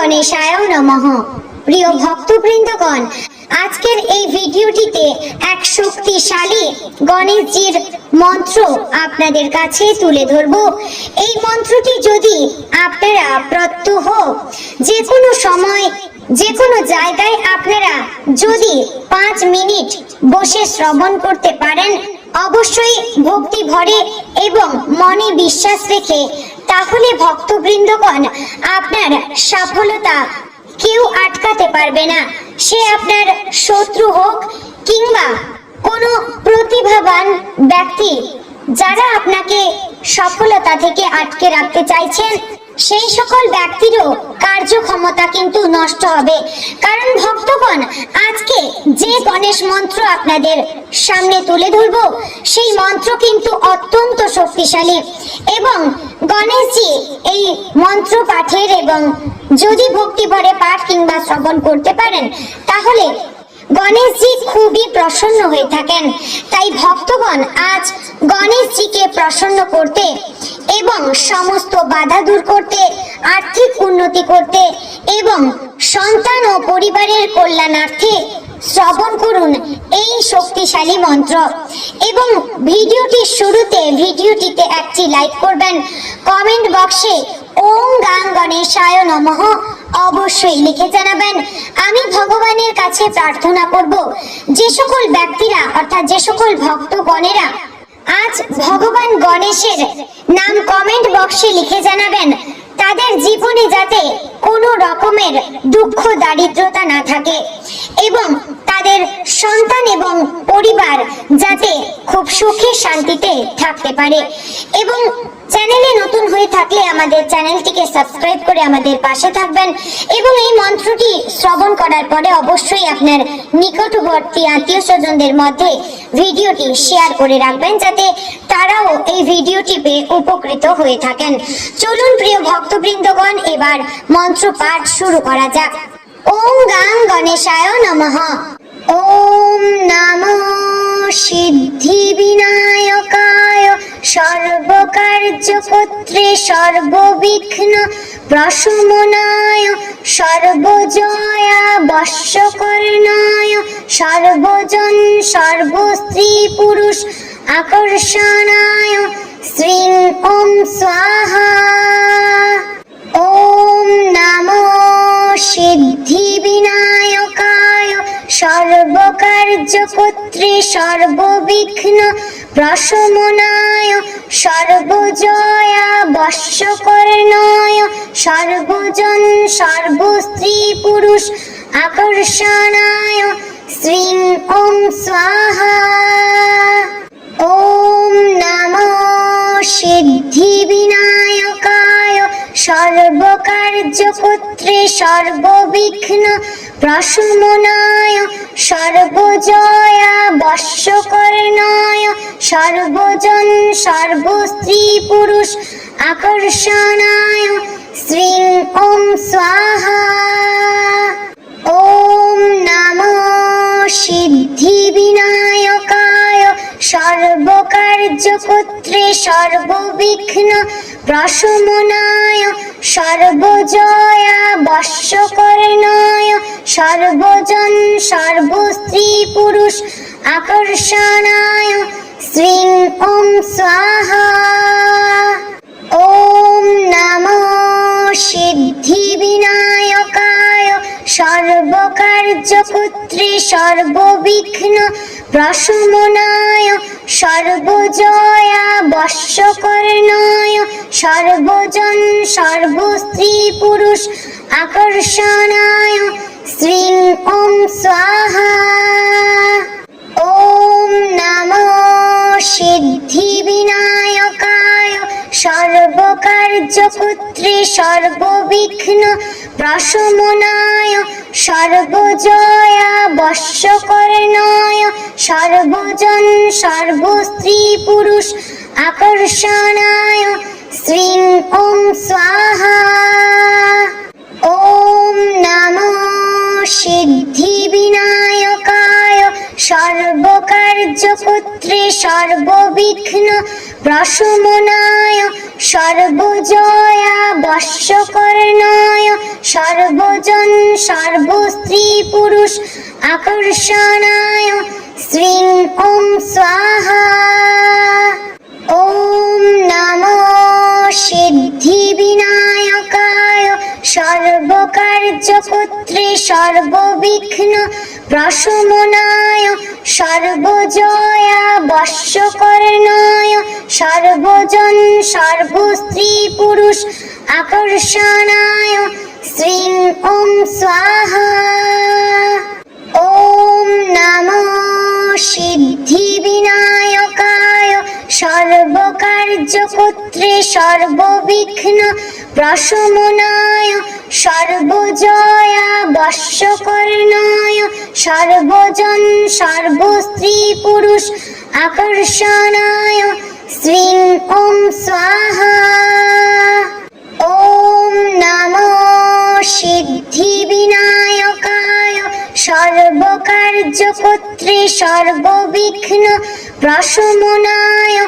গণেশায় নমঃ। প্রিয় ভক্তবৃন্দগণ, আজকের এই ভিডিওটিতে এক শক্তিশালী গণেশজির মন্ত্র আপনাদের কাছে তুলে ধরব। এই মন্ত্রটি যদি আপনারা প্রত্যহ যে কোনো সময় যে কোনো জায়গায় আপনারা যদি পাঁচ মিনিট বসে শ্রবণ করতে পারেন অবশ্যই ভক্তি ভরে এবং মনে বিশ্বাস রেখে, তাহলে ভক্তবৃন্দগণ আপনার সফলতা কেউ আটকাতে পারবে না। সে আপনার শত্রু হোক কিংবা কোনো প্রতিভাবান ব্যক্তি যারা আপনাকে সফলতা থেকে আটকে রাখতে চাইছেন সেই সকল ব্যক্তিরও কার্যক্ষমতা কিন্তু নষ্ট হবে। কারণ ভক্তগণ, আজকে যে গণেশ মন্ত্র আপনাদের সামনে তুলে ধরব, সেই মন্ত্র কিন্তু অত্যন্ত শক্তিশালী এবং গণেশজি এই মন্ত্র পাঠের এবং যদি ভক্তি ভরে পাঠ কিংবা শ্রবণ করতে পারেন, তাহলে গণেশজি খুবই প্রসন্ন হয়ে থাকেন। তাই ভক্তগণ, আজ গণেশজিকে প্রসন্ন করতে এবং সমস্ত বাধা দূর করতে, আর্থিক উন্নতি করতে এবং সন্তান ও পরিবারের কল্যাণার্থে শ্রবণ করুন এই শক্তিশালী মন্ত্র। এবং ভিডিওটির শুরুতে, ভিডিওটিতে একটি লাইক করবেন। কমেন্ট বক্সে ওম গাং গণেশায় নমঃ অবশ্যই লিখে জানাবেন। আমি ভগবানের কাছে প্রার্থনা করব, যে সকল ব্যক্তিরা, অর্থাৎ যে সকল ভক্তগণেরা আজ ভগবান গণেশের নাম কমেন্ট বক্সে লিখে জানাবেন। তাদের জীবনে যাতে কোনো রকমের দুঃখ, দারিদ্রতা না থাকে এবং তাদের সন্তান এবং পরিবার যাতে খুব সুখে শান্তিতে থাকতে পারে। এবং চ্যানেলে নতুন হয়ে থাকলে আমাদের চ্যানেলটিকে সাবস্ক্রাইব করে আমাদের পাশে থাকবেন এবং এই মন্ত্রটি শ্রবণ করার পরে অবশ্যই আপনার নিকটবর্তী আত্মীয় স্বজনদের মধ্যে ভিডিওটি শেয়ার করে রাখবেন যাতে তারাও এই ভিডিওটি পেয়ে উপকৃত হয়ে থাকেন। চলুন প্রিয় ভক্তবৃন্দগণ, এবার মন্ত্র পাঠ শুরু করা যাক। ওম গাং গণেশায় নমঃ। ওম নমো সিদ্ধি বিনায়কায় সর্বকার্যকর্ত্রে সর্ববিঘ্ন প্রশমনায়। সর্বজয়া বশ্যকর্ণায় সর্বজন সর্বস্ত্রী পুরুষ আকর্ষণায়। শ্রী ওম স্বাহা। ওম নমো সিদ্ধি বিনায়কায় সর্বকার্যকর্ত্রে সর্ববিঘ্ন প্রশমনায়, সর্বজয়া বশ্যকর্ণায় সর্বজন সর্বস্ত্রী পুরুষ আকর্ষণায়, শ্রীং ওম স্বাহা। ওম নমো সিদ্ধি বিনায়কায় সর্বকার্যকর্ত্রে সর্ববিঘ্ন প্রশমনায় সর্বজয়া বশ্যকর্ণায় সর্বজন সর্বস্ত্রী পুরুষ আকর্ষণায়, শ্রীং ওম স্বাহা। ওম নমো সিদ্ধি বিনায়কায় সর্বকার্যকর্ত্রে সর্ববিঘ্ন প্রশমনায় সর্বজয়া বশ্যকর্ণায় সর্বজন সর্বস্ত্রী পুরুষ আকর্ষণায় শ্রীং ওম স্বাহা। ওম নমো সিদ্ধি বিনায়কায় সর্বকার্যকর্ত্রে সর্ববিঘ্ন প্রশমনায় সর্বজয়া বশ্যকর্ণায় সর্বজন সর্বস্ত্রী পুরুষ আকর্ষণায়। শ্রীং ওম স্বাহা। ওম নমো সিদ্ধি বিনায়কায় সর্বকার্যকর্ত্রে সর্ববিঘ্ন প্রশমনায়। সর্বজয়া বশ্যকর্ণায় সর্বজন সর্বস্ত্রী পুরুষ আকর্ষণায় শ্রীং ওম স্বাহা। ওম নমো সিদ্ধি বিনায়কায় সর্বকার্যকর্ত্রে সর্ববিঘ্ন প্রশমনায় সর্বজয়া বশ্যকর্ণায় সর্বজন সর্বস্ত্রী পুরুষ আকর্ষণায়। শ্রীং ওম স্বাহা। ওম নমো সিদ্ধি বিনায়কায় সর্বকার্যকর্ত্রে সর্ববিঘ্ন প্রশমনায় সর্বজয়া বশ্যকর্ণায় সর্বজন সর্বস্ত্রী পুরুষ আকর্ষণায় শ্রীং ওম স্বাহা। ওম নমো সিদ্ধি বিনায়কায় সর্বকার্যকর্ত্রে সর্ববিঘ্ন প্রশমনায় সর্বজয়া বশ্যকর্ণায় সর্বজন সর্বস্ত্রী পুরুষ আকর্ষণায়, শ্রীং ওম স্বাহা। ওম নমো সিদ্ধি বিনায়কায় সর্বকার্যকর্ত্রে, সর্ববিঘ্ন প্রশমনায়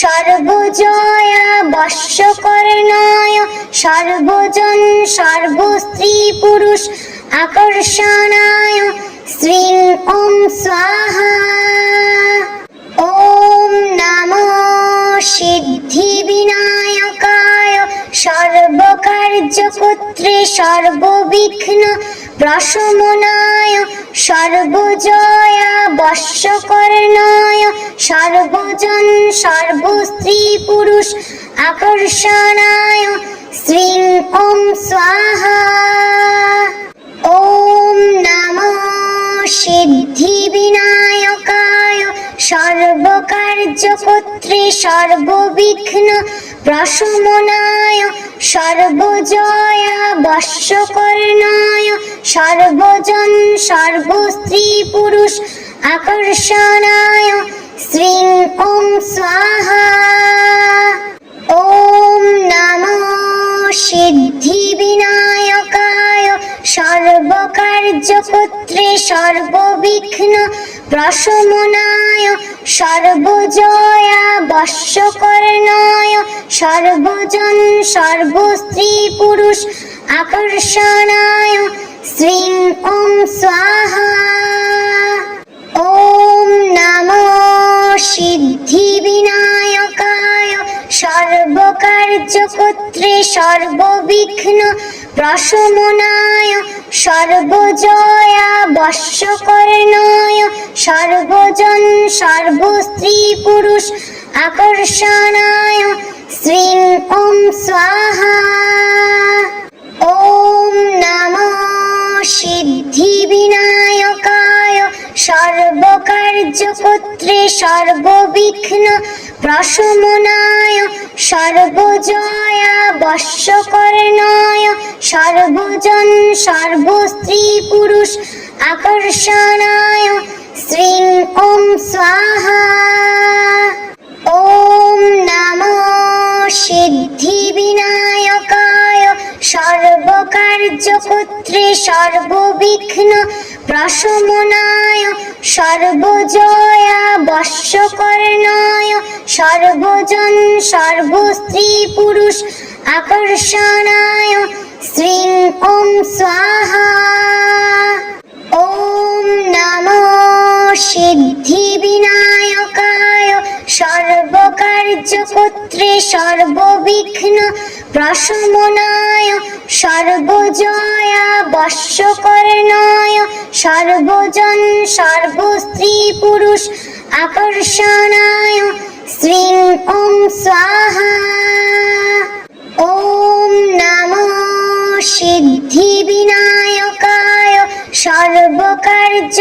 সর্বজয়া বশ্যকর্ণায় সর্বজন সর্বস্ত্রী পুরুষ আকর্ষণায়, শ্রীং ওম স্বাহা। ওম নমো সিদ্ধি বিনায়কায় সর্বকার্যকর্ত্রে সর্ববিঘ্ন প্রশমনায় সর্বজয়া বশ্যকর্ণায় সর্বজন সর্বস্ত্রী পুরুষ আকর্ষণায়, শ্রীং ওম স্বাহা। ওম নমো সিদ্ধি বিনায়কায় সর্ববিঘ্ন প্রশমনায় সর্বজয়া বশ্যকর্ণায় সর্বজন সর্বস্ত্রী পুরুষ আকর্ষণায়, শ্রীং ওম স্বাহা। ওম নমো সিদ্ধি বিনায়কায় সর্বকার্যকর্ত্রে সর্ববিঘ্ন প্রশমনায় সর্বজয়া বশ্যকর্ণায় সর্বজন সর্বস্ত্রী পুরুষ আকর্ষণায়, শ্রীং ওম স্বাহা। ওম নমো সিদ্ধি বিনায়কায় সর্বকার্যকর্ত্রে সর্ববিঘ্ন প্রশমনায় সর্বজয়া বশ্যকর্ণায় সর্বজন সর্বস্ত্রী পুরুষ আকর্ষণায় শ্রীং ওম স্বাহা। ওম নমো সিদ্ধি বিনায়কায় সর্বকার্যকর্ত্রে সর্ববিঘ্ন প্রশমনায় সর্বজয়া বশ্যকর্ণায় সর্বজন সর্বস্ত্রী পুরুষ আকর্ষণায় শ্রীং ওম স্বাহা। ওম নমো সিদ্ধি বিনায়কায় সর্বকার্যকর্ত্রে সর্ববিঘ্ন প্রশমনায়। সর্বজয়া বশ্যকর্ণায় সর্বজন সর্বস্ত্রী পুরুষ আকর্ষণায়। শ্রীং ওম স্বাহা। ওম নমো সিদ্ধি বিনায়কায় সর্বকার্যকর্ত্রে সর্ববিঘ্ন প্রশমনায় সর্বজয়া বশ্যকর্ণায় সর্বজন সর্বস্ত্রী পুরুষ আকর্ষণায় শ্রীং ওম স্বাহা। ওম নমো সিদ্ধি বিনায়কায় সর্বকার্যকর্ত্রে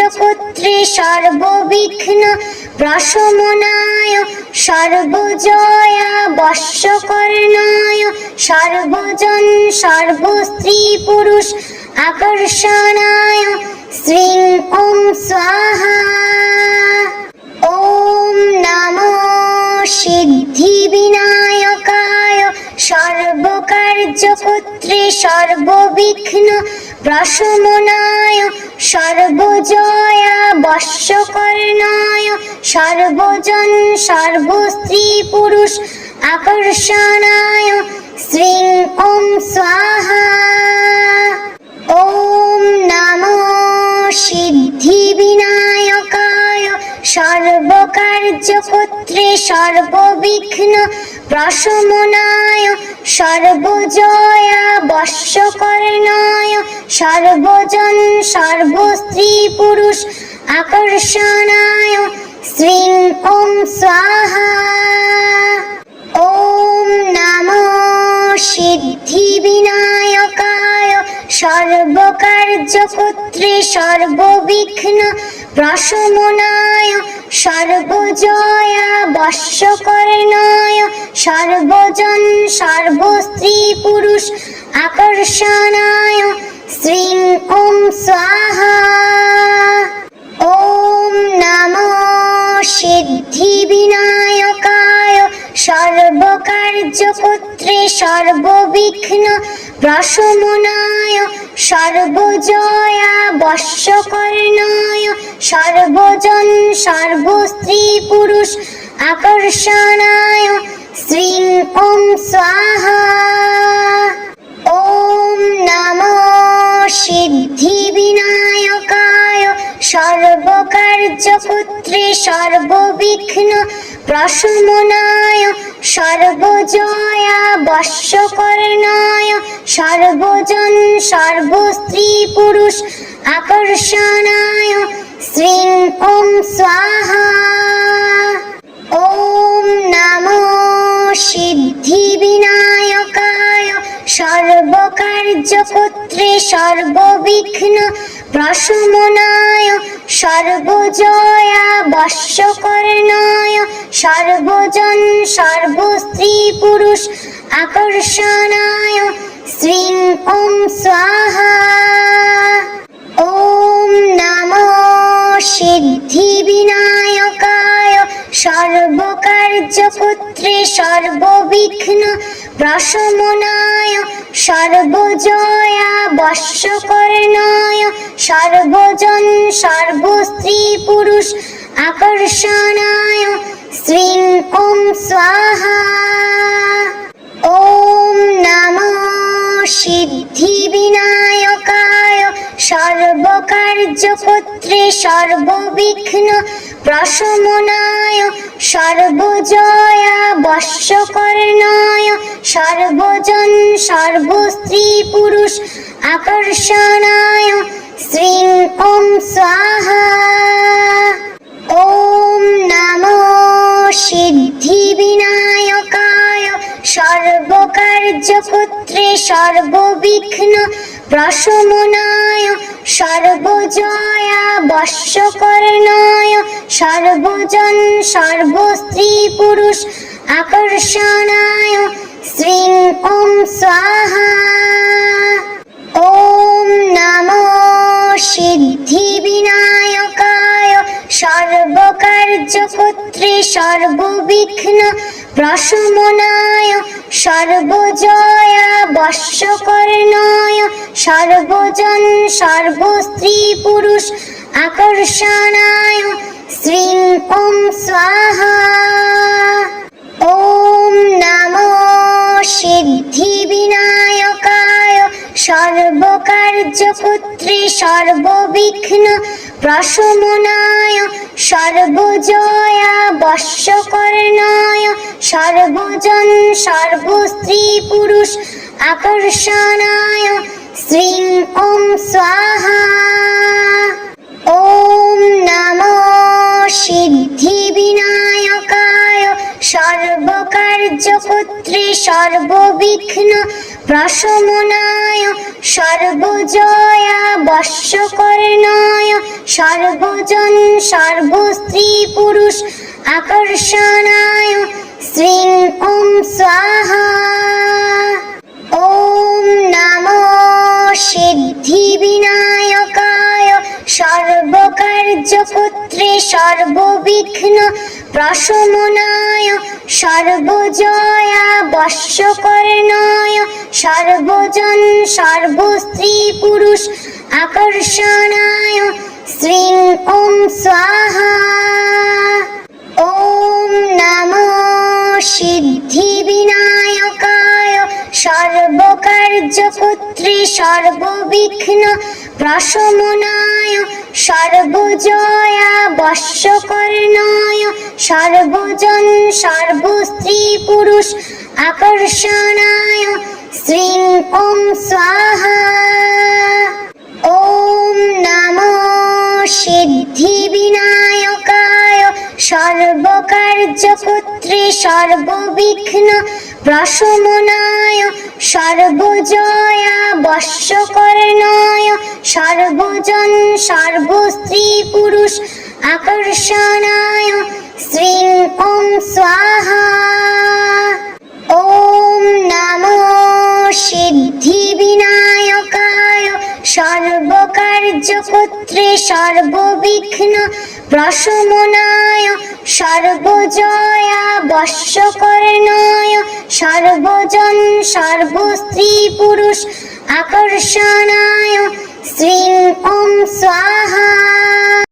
সর্ববিঘ্ন প্রশমনায় সর্বজয়া বশ্যকর্ণায় সর্বজন সর্বস্ত্রী পুরুষ আকর্ষণায় শ্রীং ওম স্বাহা। কার্যকর্ত্রী সর্ববিঘ্ন প্রশমনায় সর্বজয়া বর্ষকর্ণায়, সর্বজন সর্বস্ত্রী পুরুষ আকর্ষণায়, শ্রী ওম স্বাহা। ওম নমো সিদ্ধি বিনায়কায় সর্বকার্যকর্ত্রে সর্ববিঘ্ন প্রশমনায় সর্বজয়া বশ্যকর্ণায় সর্বজন সর্বস্ত্রী পুরুষ আকর্ষণায় শ্রীং ওম স্বাহা। ওম নমো সিদ্ধিবিনায়কায় সর্বকার্যকর্ত্রে সর্ববিঘ্ন প্রশমনায় সর্বজয়া বশ্যকর্ণায় সর্বজন সর্বস্ত্রী পুরুষ আকর্ষণায়। শ্রীং ওম স্বাহা। ওম নমো সিদ্ধিবিনায়কায় সর্বকার্যকর্ত্রে সর্ববিঘ্ন প্রশমনায় সর্বজয়া বশ্যকর্ণায় সর্বজন সর্বস্ত্রী পুরুষ আকর্ষণায় শ্রীং ওম স্বাহা। ওম নমো সিদ্ধিবিনায়কায় সর্বকার্যকর্ত্রে সর্ববিঘ্ন প্রশমনায়, সর্বজয়া বশ্যকর্ণায় সর্বজন সর্বস্ত্রী পুরুষ আকর্ষণায়, শ্রীং ওম স্বাহা। ওম নমো সিদ্ধিবিনায়কায় সর্বকার্যকর্ত্রে সর্ববিঘ্ন প্রশমনায় সর্বজয়া বশ্যকর্ণায় সর্বজন সর্বস্ত্রী পুরুষ আকর্ষণায় শ্রীং ওম স্বাহা। ওম নমো সিদ্ধিবিনায়কায় সর্বকার্যকর্ত্রে সর্ববিঘ্ন প্রশমনায়, সর্বজয়া বশ্যকর্ণায় সর্বজন সর্বস্ত্রী পুরুষ আকর্ষণায়। শ্রীং ওম স্বাহা। ওম নমো সর্বকার্যকর্ত্রে সর্ববিঘ্ন প্রশমনায়, সর্বজয়া বশ্যকর্ণায় সর্বজন সর্বস্ত্রী পুরুষ আকর্ষণায়। শ্রীং ওম স্বাহা। ওম নমো সিদ্ধিবিনায়কায়। সর্বকার্যকর্ত্রে সর্ববিঘ্ন প্রশমনায় সর্বজয়া বশ্যকর্ণায় সর্বজন সর্বস্ত্রী পুরুষ আকর্ষণায় শ্রীং ওম স্বাহা। ওম নমো সর্বকার্যকর্ত্রে সর্ববিঘ্ন প্রশমনায়, সর্বজয়া বশ্যকর্ণায় সর্বজন সর্বস্ত্রী পুরুষ আকর্ষণায়, শ্রীং ওম স্বাহা। ওম নমো সিদ্ধিবিনায়কায় সর্বকার্যকর্ত্রে সর্ববিঘ্ন প্রশমনায়, সর্বজয়া বশ্যকর্ণায় সর্বজন সর্বস্ত্রী পুরুষ আকর্ষণায়। শ্রীং ওম স্বাহা। ওম নমো সিদ্ধিবিনায়কায়। সর্বকার্যকর্ত্রে সর্ববিঘ্ন প্রশমনায় সর্বজয়া বশ্যকর্ণায় সর্বজন সর্বস্ত্রী পুরুষ আকর্ষণায় শ্রীং ওম স্বাহা। ওম নমো সিদ্ধিবিনায়কায় সর্বকার্যকর্ত্রে সর্ববিঘ্ন প্রশমনায়, সর্বজয়া বশ্যকর্ণায় সর্বজন সর্বস্ত্রী পুরুষ আকর্ষণায়, শ্রীং ওম স্বাহা। ওম নমো সিদ্ধিবিনায়কায় সর্বকার্যকর্ত্রে সর্ববিঘ্ন প্রশমনায় সর্বজয়া বর্ষকর্ণয় সর্বজন সর্বস্ত্রী পুরুষ আকর্ষণায় শ্রীং ওম স্বাহা। ওম নমো সিদ্ধি বিনায়কায় সর্বকার্যকর্ত্রে সর্ববিঘ্ন প্রশমনায় সর্বজয়া বর্ষকর্ণয়, সর্বজন সর্বস্ত্রী পুরুষ আকর্ষণায়, শ্রীং ওম স্বাহা। ওম নমো সিদ্ধি বিনায়কায় সর্বকার্যকর্ত্রে সর্ববিঘ্ন প্রশমনায় সর্বজয়া বর্ষকর্ণয় সর্বজন সর্বস্ত্রী পুরুষ আকর্ষণায়। শ্রী ওম স্বাহা।